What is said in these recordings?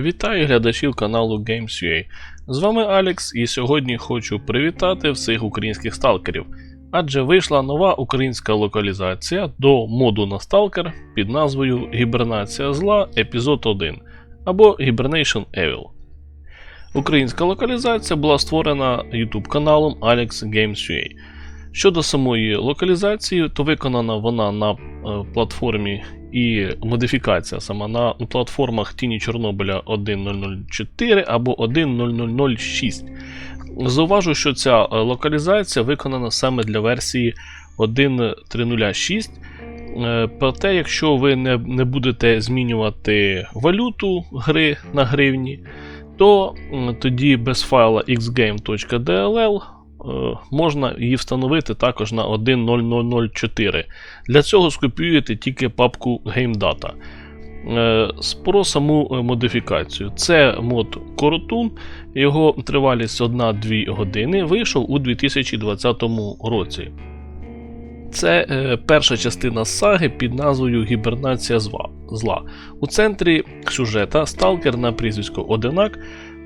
Вітаю глядачів каналу Games.ua. З вами Алекс, і сьогодні хочу привітати всіх українських сталкерів, адже вийшла нова українська локалізація до моду на сталкер під назвою Гібернація зла епізод 1 або Hibernation Evil. Українська локалізація була створена YouTube каналом Alex Games.ua. Щодо самої локалізації, то виконана вона на е, платформі і модифікація сама на платформах Тіні Чорнобиля 1.004 або 1.0006. Зауважу, що ця е, локалізація виконана саме для версії 1.306. Е, Проте, якщо ви не, не будете змінювати валюту гри на гривні, то тоді без файла xgame.dll можна її встановити також на 1.0004. Для цього скопіюєте тільки папку GameData. Е, Про саму е, модифікацію. Це мод Коротун, його тривалість 1-2 години вийшов у 2020 році. Це е, перша частина саги під назвою Гібернація зла. У центрі сюжета сталкер на прізвисько Одинак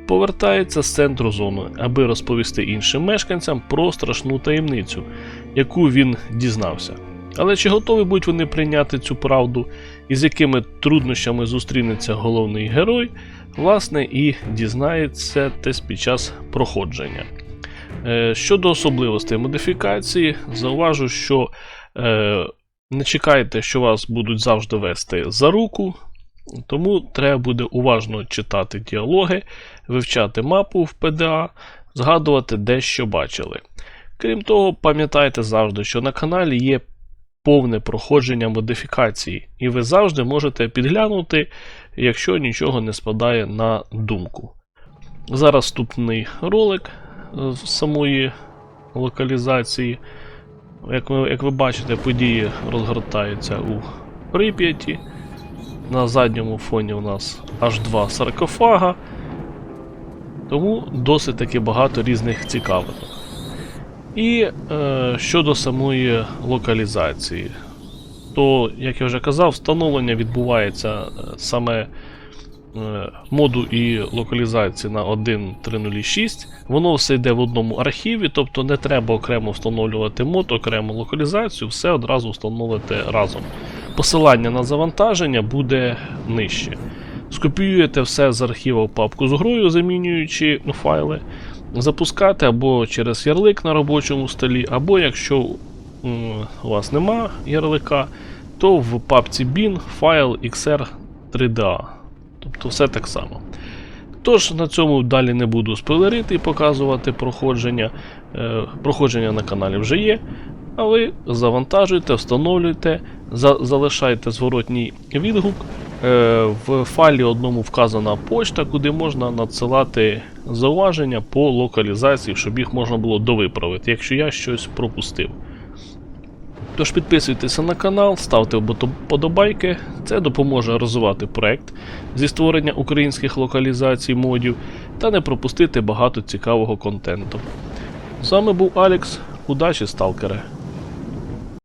повертається з центру зони, аби розповісти іншим мешканцям про страшну таємницю, яку він дізнався. Але чи готові будуть вони прийняти цю правду, і з якими труднощами зустрінеться головний герой, власне, і дізнається тесь під час проходження. Е, Щодо особливостей модифікації, зауважу, що е, не чекайте, що вас будуть завжди вести за руку, тому треба буде уважно читати діалоги, вивчати мапу в PDA, згадувати де що бачили. Крім того, пам'ятайте завжди, що на каналі є повне проходження модифікації, і ви завжди можете підглянути, якщо нічого не спадає на думку. Зараз вступний ролик е, з самої локалізації. Як ви, як ви бачите, події розгортаються у Прип'яті. На задньому фоні у нас аж два саркофага. Тому досить таки багато різних цікавинок. І е, щодо самої локалізації, то, як я вже казав, встановлення відбувається е, саме моду і локалізації на 1.306. Воно все йде в одному архіві, тобто не треба окремо встановлювати мод, окремо локалізацію, все одразу встановити разом. Посилання на завантаження буде нижче. Скопіюєте все з архіва в папку з грою, замінюючи ну, файли запускати або через ярлик на робочому столі, або якщо у вас нема ярлика, то в папці bin файл XR3DA. Тобто все так само. Тож на цьому далі не буду спойлерити і показувати проходження. Е, проходження на каналі вже є. А ви завантажуйте, встановлюйте, за- залишайте зворотній відгук. Е, в файлі одному вказана почта, куди можна надсилати зауваження по локалізації, щоб їх можна було довиправити, якщо я щось пропустив. Тож підписуйтеся на канал, ставте подобайки. це допоможе розвивати проект зі створення українських локалізацій модів та не пропустити багато цікавого контенту. З вами був Алекс. Удачі, сталкери!